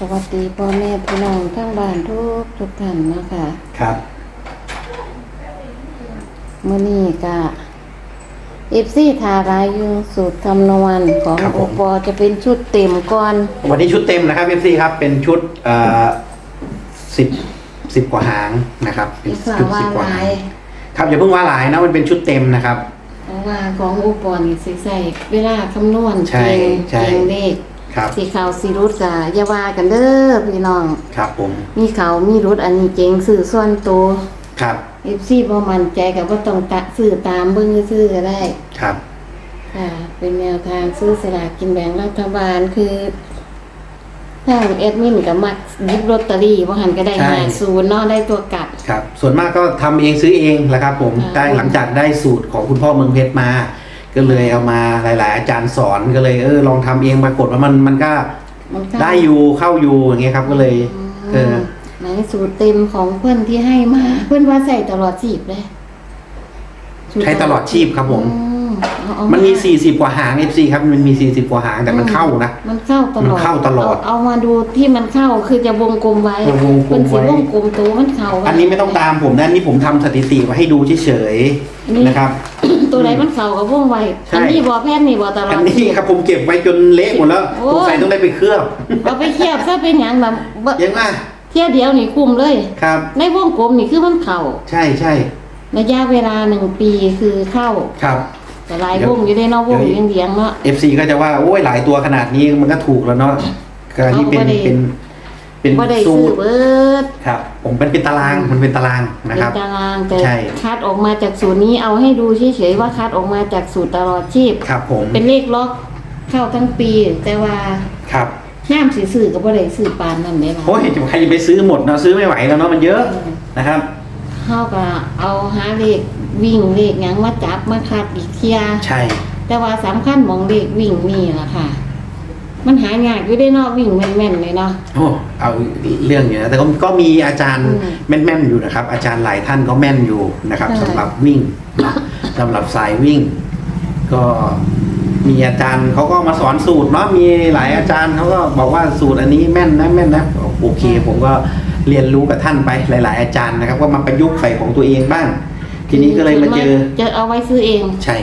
ก็กราบสวัสดีพ่อแม่พี่น้องทั้งบ้านทุกทุกท่านนะคะครับเมื่อนี้ก็เอฟซีทารายยุงสูตรคำนวณของครับโอผม ปอจะเป็นชุดเต็มก่อนวันนี้ชุดเต็มนะครับเอฟซีครับเป็นชุดเอ่อสิบสิบกว่าหางนะครับเป็นอีกฝ่าชุดว่าสิบกว่าหลาหางยครับอย่าเพิ่งว่าหลายนะมันเป็นชุดเต็มนะครับ เพราะว่าของโอปอนี่สิใส่เวลาคำนวณใช่เก่งใช่ เก่งเลข ครับ สีขาวสีรุดกะอย่าว่ากันเด้อพี่น้อง ครับผม มีเขามีรุดอันนี้เก่งสื่อส่วนตัวครับ เอฟซีบ่มั่นใจกับว่าต้องตะซื้อตามเบิ่งซื้อก็ได้ ครับ ค่ะเป็นแนวทางซื้อสลากกินแบ่งรัฐบาลคือทางแอดมินกับมักหยิบลอตเตอรี่ว่าหันก็ได้หาศูนย์เนาะได้ตัวกัดครับ ส่วนมากก็ทำเองซื้อเองแหละครับผมค่ะได้หลังจากได้สูตรของคุณพ่อเมืองเพชรมา ก็เลยเอามาหลาย ๆ อาจารย์สอนก็เลยเออลองทำเองปรากฏว่ามันมันก็มันเข้าได้อยู่เข้าอยู่อย่างเงี้ยครับก็เลย เออไหนสูตรเต็มของเพื่อนที่ให้มา เพื่อนว่าใส่ตลอดจีบเลยใช้ตลอดชีพครับผม อืเอาเอามันมี 40 กว่าหาง FC ครับ มันมี 40 กว่าหางแต่มันเข้านะ มันเข้าตลอดมันเข้าตลอดเาเอามาดูที่มันเข้าคือจะวงกลมไว้วงกลมไว้ เป็นสีวงกลมตัวมันเข้าว้ อันนี้ไม่ต้องตามผมนะอันนี่ผมทำสถิติมาให้ดูเฉยนี่ๆนะครับ ตัวไหนมันเข้ากับวงไว้ใช่ อันนี้บอแพทย์นี่บอตลออัดนนี้ครับผมเก็บไว้จนเละหมดแล้วโอ้ยสงสัยต้องได้ไปเคลือบเอาไปเทียบซะเป็นอย่างแบบบ่ยังไงเที่ยเดียวนี่คุมเลย ครับ ในวงกลมนี่คือมันเข้าใช่ใช่ระยะเวลาหนึ่งปีคือเข้า ครับ แต่หลายวงอยู่ได้เนอกวงเดี๋ยวเลี้ยงเลี้ยงๆเนาะ FC ก็จะว่าโอ้ยหลายตัวขนาดนี้มันก็ถูกแล้วเนาะการที่เป็นเอาบ่ได้เป็น เป็นว่าได้สูซื้อตรเบิดครับ ผมเป็นเป็นตารางมันเป็นตารางนะเป็คนรับ ตารางแต่ใช่ คัดออกมาจากสูตรนี้เอาให้ดูเฉยๆว่าคัดออกมาจากสูตรตลอดชีพ ครับผมเป็นเลขล็อกเข้าทั้งปี แต่ว่าครับย่ามสีสื่อก็บ่ได้สื่อปานนั่นเด้ล่ะโอ้ยใครจะไปซื้อหมดเนาะซื้อไม่ไหวแล้วเนาะมันเยอะนะครับ เฮาก็เอาหาเลขวิ่งเลขหยังมาจับมาคัดอีกเที่ยใช่แต่ว่าสำคัญหมองเลขวิ่งนี่ล่ะค่ะ มันหายากอยู่ได้เนาะวิ่งแม่นๆเลยเนาะ โอ้เอาเรื่องอยู่นะแต่ก็ก็มีอาจารย์อืมแม่นๆอยู่นะครับ อาจารย์หลายท่านก็แม่นอยู่นะครับใช่ สำหรับวิ่งเนาะสำหรับสายวิ่ง ก็มีอาจารย์เขาก็มาสอนสูตรเนาะมีหลายอาจารย์เขาก็บอกว่าสูตรอันนี้แม่นนะแม่นนะโอเค ผมก็เรียนรู้กับท่านไปหลาย ๆ อาจารย์นะครับ ก็มาประยุกต์ใส่ของตัวเองบ้าง ทีนี้ก็เลยมาเจอ จะเอาไว้ซื้อเอง ใช่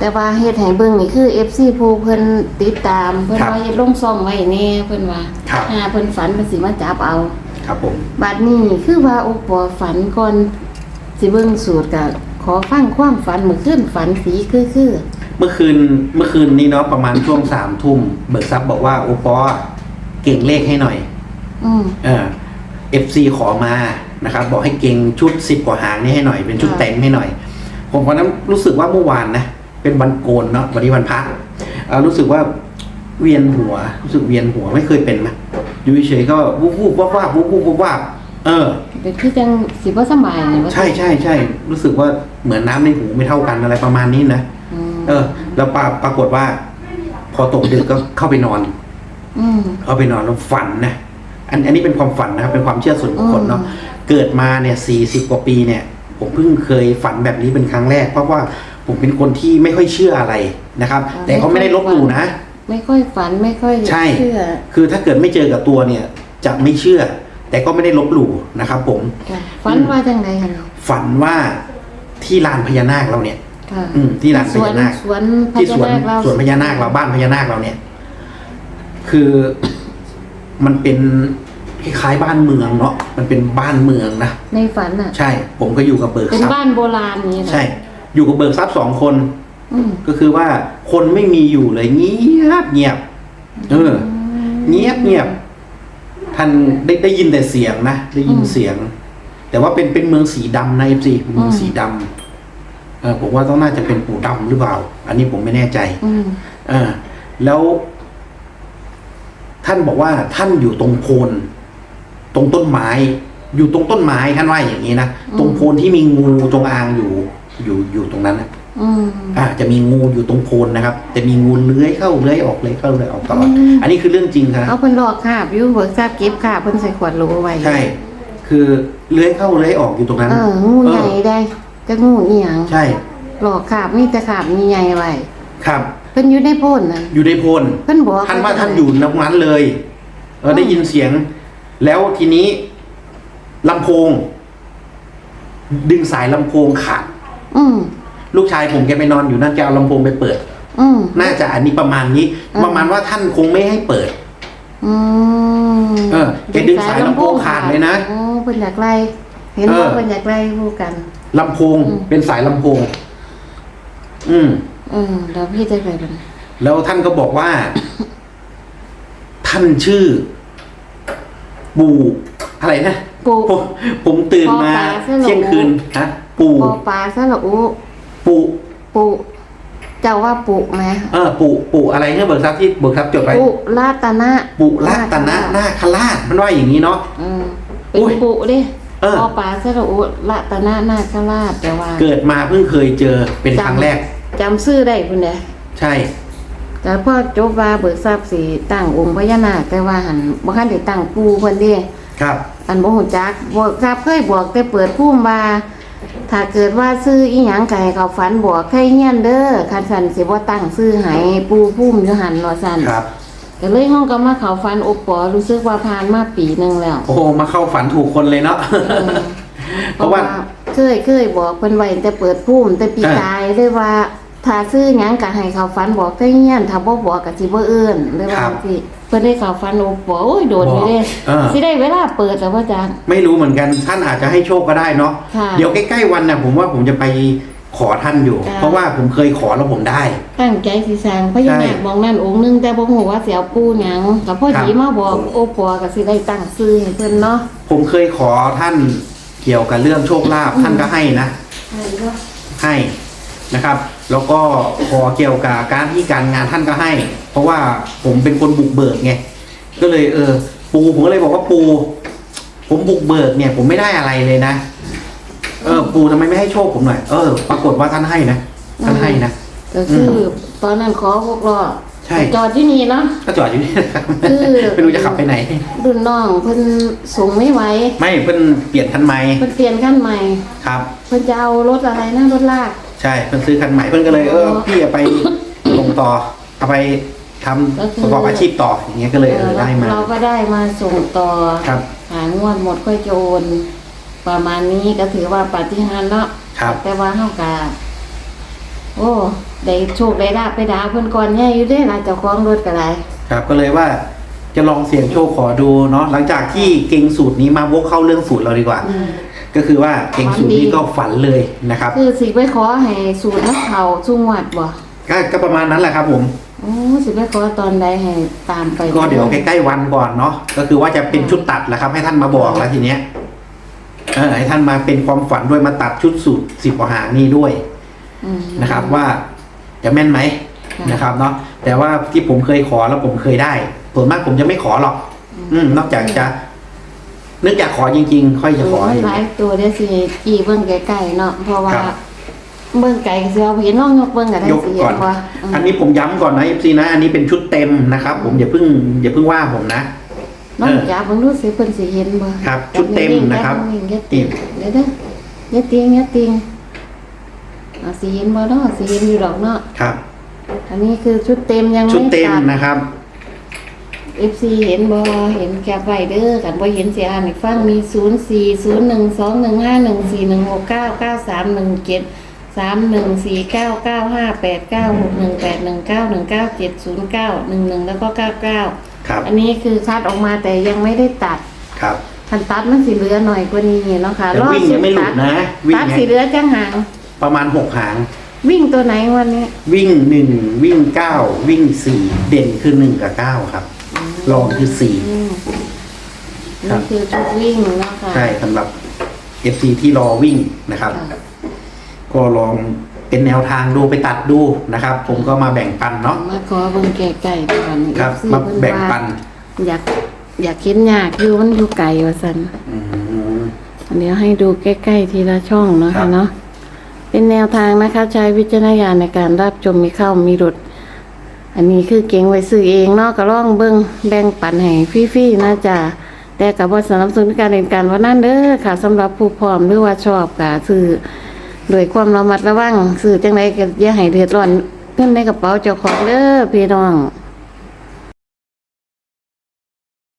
แต่ว่าเฮ็ดให้เบิ่งนี่คือ FC ผู้เพิ่นติดตาม เพิ่นครับว่าเฮ็ดลงซ่องไว้แน่เพิ่นว่าครับ อ่าเพิ่นฝันเพิ่นสิมาจับเอา ครับผม บัดนี้คือว่าโอปอฝันก่อนสิเบิ่งสูตรก็ขอฟังความฝันเมื่อคืนฝันสีคือคือเมื่อคืนเมื่อคืนนี้เนาะประมาณช่วงสามทุ่มเบิกทรัพย์บอกว่าโอปอเก่งเลขให้หน่อย อืม เออฟซีขอมานะครับ บอกให้เก่งชุดสิบกว่าหางนี่ให้หน่อยเป็นชุดค่ะเต็มให้หน่อย ผมวันนั้นรู้สึกว่าเมื่อวานนะ เป็นวันโกนเนาะวันนี้วันพระเอ่อรู้สึกว่าเวียนหัวรู้สึกเวียนหัวไม่เคยเป็นนะอยู่เฉยๆก็วูบวูบวับวับวูบวูบวับวับเออเป็นคือจังสิบ่สำบายนี่ว่าใช่ใช่ใช่รู้สึกว่าเหมือนน้ำในหูไม่เท่ากันอะไรประมาณนี้นะอืมเออ แล้วปราปรากฏว่า พอตกดึกก็เข้าไปนอนอืมเข้าไปนอนแล้วฝันนะอันอันนี้เป็นความฝันนะครับเป็นความเชื่อส่วนบุคคลเนาะอืมเกิดมาเนี่ยสี่สิบกว่าปีเนี่ย ผมเพิ่งเคยฝันแบบนี้เป็นครั้งแรก เพราะว่า ผมเป็นคนที่ไม่ค่อยเชื่ออะไรนะครับ แต่ก็ไม่ได้ลบหลู่นะ ไม่ค่อยฝันไม่ค่อยใช่ เชื่อ คือถ้าเกิดไม่เจอกับตัวเนี่ย จะไม่เชื่อ แต่ก็ไม่ได้ลบหลู่นะครับผม ค่ะฝันว่าจังไดคะเนี่ยฝันว่าที่ลานพญานาคเราเนี่ย ค่ะอืมที่ลานพสวนญานาค สวนพที่สญาวนนาคเราสวนพญานาคเราบ้านพญานาคเราเนี่ย คือ มันเป็นคล้ายๆบ้านเมืองเนาะมันเป็นบ้านเมืองนะในฝันอะ ใช่ ผมก็อยู่กับเบิกเป็นทรัพย์บ้านโบราณนี้เหรอใช่ อยู่กับเบิกทรัพย์สองคน อืมก็คือว่าคนไม่มีอยู่เลยเงียบเงียบเออ เงียบเงียบท่านได้ได้ยินแต่เสียงนะได้ยินเสียง แต่ว่าเป็นเป็นเมืองสีดำนะเอฟซีเป็นเมืองสีดำเออผมว่าต้องน่าจะเป็นปู่ดำหรือเปล่า อันนี้ผมไม่แน่ใจ อืมเออ แล้ว ท่านบอกว่าท่านอยู่ตรงโพนตรงต้นไม้ อยู่ตรงต้นไม้ท่านว่าอย่างนี้นะตรงโพนที่มีงูจงอางอยู่ อยู่อยู่ตรงนั้นนะอืมอ่าจะมีงูอยู่ตรงโพนนะครับ จะมีงูเลื้อยเข้าเลื้อยออกเลื้อยเข้าเลื้อยออกตลอดอืมอันนี้คือเรื่องจริงครับเอาเพิ่นหลอกคาบอยู่เบิกทราบเก็บคาบเพิ่นใส่ขวดโหลไว้ใช่ คือเลื้อยเข้าเลื้อยออกอยู่ตรงนั้นเอองูใหญ่เออได้จะงูอีหยังใช่ หลอกคาบมีแต่คาบมีใหญ่ไว้ครับเพิ่นอยู่ในโพ่นน่ะอยู่ในโพนเพิ่นบอกท่านว่าท่านอยู่ตรงนั้นเลยเออได้ยินเสียง แล้วทีนี้ลำโพง ดึงสายลำโพงขาด อืมลูกชายผมแกไปนอนอยู่นั่นแกเอาลำโพงไปเปิด อืม น่าจะอันนี้ประมาณนี้ อืม ประมาณว่าท่านคงไม่ให้เปิด อืมเออแกดึงสายลำโพงขาดเลยนะ โอ้เพิ่นอยากไล่เห็นเออว่าเพิ่นอยากไล่คู่กัน ลำโพงอืม เป็นสายลำโพง อืมเออแล้วพี่จะไปเป็นแล้วท่านก็บอกว่า ท่านชื่อปู่อะไรนะ ปู ผมผมตื่นมาปอปลาใช่เหรอเที่ยงคืนฮะ ปู่ปอปลาซะละอุปู่ปุเจ้าว่าปุไหมเออปู่ปู่อะไรเนี่ยเบิกทรัพย์ที่เบิกทรัพย์จดไปปุลาตนะปู่ละตนะนาคราชมันว่าอย่างนี้เนาะเอออุ๊เป็นยปุดิเออ ปอปลาซะละอุละตนะนาคราชแต่ว่าเกิดมาเพิ่งเคยเจอเป็นครั้งแรก จำชื่อได้พุ่นเด้ใช่ แต่พ่อโจบว่าเบิกทรัพย์สิตั้งองค์พญานาคแต่ว่าหันบ่คันได้ตั้งปูเพิ่นเด้ ครับ อันบ่ฮู้จักบอกทราบเคยบอกแต่เปิดภูมิว่า ถ้าเกิดว่าซื้ออีหยังก็ให้เขาฝันบอกใครเฮียนเด้อคันสันสิบ่ตั้งซื้อให้ปูภูมิอยู่หั่นว่าซั่นครับ ก็เลยห้องก็มาเขาฝันโอปอรู้สึกว่าผ่านมาปีหนึงแล้ว โอ้โหมาเข้าฝันถูกคนเลยเนาะเออเพราะว่า เคยเคยบอกเพิ่นไว้แต่เปิดภูมิแต่ปีอ่ากายเลยว่าถ้าซื้อหยังก็ให้เขาฝันบอกใครเฮียนถ้าบ่บอกก็สิบ่เอิ้นเลยว่าสิ เพิ่นได้เขาฝันโอปอโอ้ยโดนอยู่เด้เออสิได้เวลาเปิดแล้วว่าจังไม่รู้เหมือนกันท่านอาจจะให้โชคก็ได้เนาะค่ะเดี๋ยวใกล้ๆวันน่ะผมว่าผมจะไปขอท่านอยู่จ้ะเพราะว่าผมเคยขอแล้วผมได้ ตั้งใจสิสร้างพญานาคมองนั่นองค์หนึงแต่บ่ฮู้ว่าสิเอาปูหยังก็พอดีมาบอกโอปอก็สิได้ตั้งชื่อให้เพิ่นเนาะผมเคยขอท่านเกี่ยวกับเรื่องโชคลาภท่านก็ให้นะ ให้นะครับ แล้วก็ขอเกี่ยวกับการที่การงานท่านก็ให้ เพราะว่าผมเป็นคนบุกเบิกไงก็เลยเออ ปูผมก็เลยบอกว่าปู ผมบุกเบิกเนี่ย ผมไม่ได้อะไรเลยนะเออ ปูทำไมไม่ให้โชคผมหน่อยเออปรากฏว่าท่านให้นะท่านให้นะก็คืออตอนนั้นขอหกล้อใช่จอดที่นี่เนาะก็จอดอยู่นี่นะครับคือไม่รู้จะขับไปไหนรุ่นน้องเพิ่นส่งไม่ไหวไม่เพิ่นเปลี่ยนคันใหม่เพิ่นเปลี่ยนคันใหม่ครับ เพิ่นจะเอารถอะไรนะรถลาก ใช่เพิ่นซื้อคันใหม่เพิ่นก็เลยเอออ๋อพี่เอาไปลงต่อเอาไป ทำก็คือประกอบอาชีพต่ออย่างเงี้ยก็เลยเออได้มา เราก็ได้มาส่งต่อครับ หางวดหมดค่อยโจรประมาณนี้ก็ถือว่าปาฏิหาริย์เนาะครับ แต่ว่าเฮากะโอ้ได้โชคได้ลาบไปดาเพิ่นก่อนแย่อยู่เด้ล่ะเจ้าของรถก็ได้ครับก็เลยว่าจะลองเสี่ยงโชคขอดูเนาะหลังจากที่เก่งสูตรนี้มาวกเข้าเรื่องสูตรเราดีกว่าอืมก็คือว่าเก่งสูตรนี้ฝันดีก็ฝันเลยนะครับคือสิไปขอให้สูตรนักเขาสุงวัดบ่ก็ก็ประมาณนั้นแหละครับผม โอ้สิไปขอตอนใดให้ตามไปก็เดี๋ยวใกล้ๆวันก่อนเนาะก็คือว่าจะเป็นชุดตัดแหละครับ ให้ท่านมาบอกแล้วทีเนี้ยเออให้ท่านมาเป็นความฝันด้วยมาตัดชุดสูตรสิบกว่าหางนี่ด้วยอืม นะครับ ว่าจะแม่นไหมค่ะ นะครับเนาะแต่ว่าที่ผมเคยขอแล้วผมเคยได้ส่วนมากผมจะไม่ขอหรอก อืม นอกจากจะนึกอยากขอจริง ๆ ค่อยจะขอโอ้อยย่างหลายนี้ตัวเดี๋ยวสิกี่เบิ่งไกลๆเนาะเพราะว่าครับ เบิ่งไกลก็สิเอาเห็นลองยกเบิ่งก็ได้ยกสิเห็ก่อน นว่าอันนี้ผมย้ำก่อนนะเอฟซีนะ อันนี้เป็นชุดเต็มนะครับ ผมอย่าเพิ่งอย่าเพิ่งว่าผมนะ น้องเออจ๋าเบิ่งดูสิเพิ่นสิเห็นบ่ครับชุดเต็มนะครับอย่าติงเดี๋ยวเด้ออย่าติงอย่าติงเอาสิเห็นบ่เนาะสิเห็นอยู่ดอกเนาะครับ อันนี้คือชุดเต็มยังชุดไม่เต็มตัด นะครับ FC เห็นบ่เห็นแคปไว้เด้อกันบ่เห็นสิอ่านให้ฟังมี 04012129931731499589618191970911แล้วก็99ครับอันนี้คือคัดออกมาแต่ยังไม่ได้ตัดครับคันตัดมันสิเหลือหน่อยกว่านี้เนาะค่ะแต่วิ่งยังไม่หลุดนะวิ่งตัดไงสิเหลือจังหาง ประมาณหกหาง วิ่งตัวไหนวันนี้วิ่งหนึ่งวิ่งเก้าวิ่งสี่เด่นคือหนึ่งกับเก้าครับรองคือสี่ อืมครันี่บ คือชุดวิ่งเนาะค่ะ ใช่สำหรับ FC ที่รอวิ่งนะครับ ค่ะ ก็ลองเป็นแนวทางดูไปตัดดูนะครับ ผมก็มาแบ่งปันเนาะมาขอเบิ่งแก่ไก่ก่อนครับ FC มาเพิ่นแบ่งว่าปัน อยากอยากเห็นยากอยู่มันอยู่ไกลว่าซั่นอืมเดี๋ยวให้ดูใกล้ๆทีละช่องเนาะครัค่ะบเนาะเป็นแนวทางนะคะ ใช้วิจารณญาณในการรับชมมีเข้ามีหลุด อันนี้คือเก่งไว้ซื้อเองเนาะก็ล่องเบิ่งแบ่งปันให้ฟรีๆนะจ๊ะแต่กับว่าสนับสนุนการเรียนการว่านั่นเด้อค่ะสำหรับผู้พร้อมหรือว่าชอบก็ซื้อ โดวยความระมัดระวังสื่อจังไดก็อย่าให้เดือดร้อนเงินในกระเป๋าเจ้าของเด้อพี่น้อง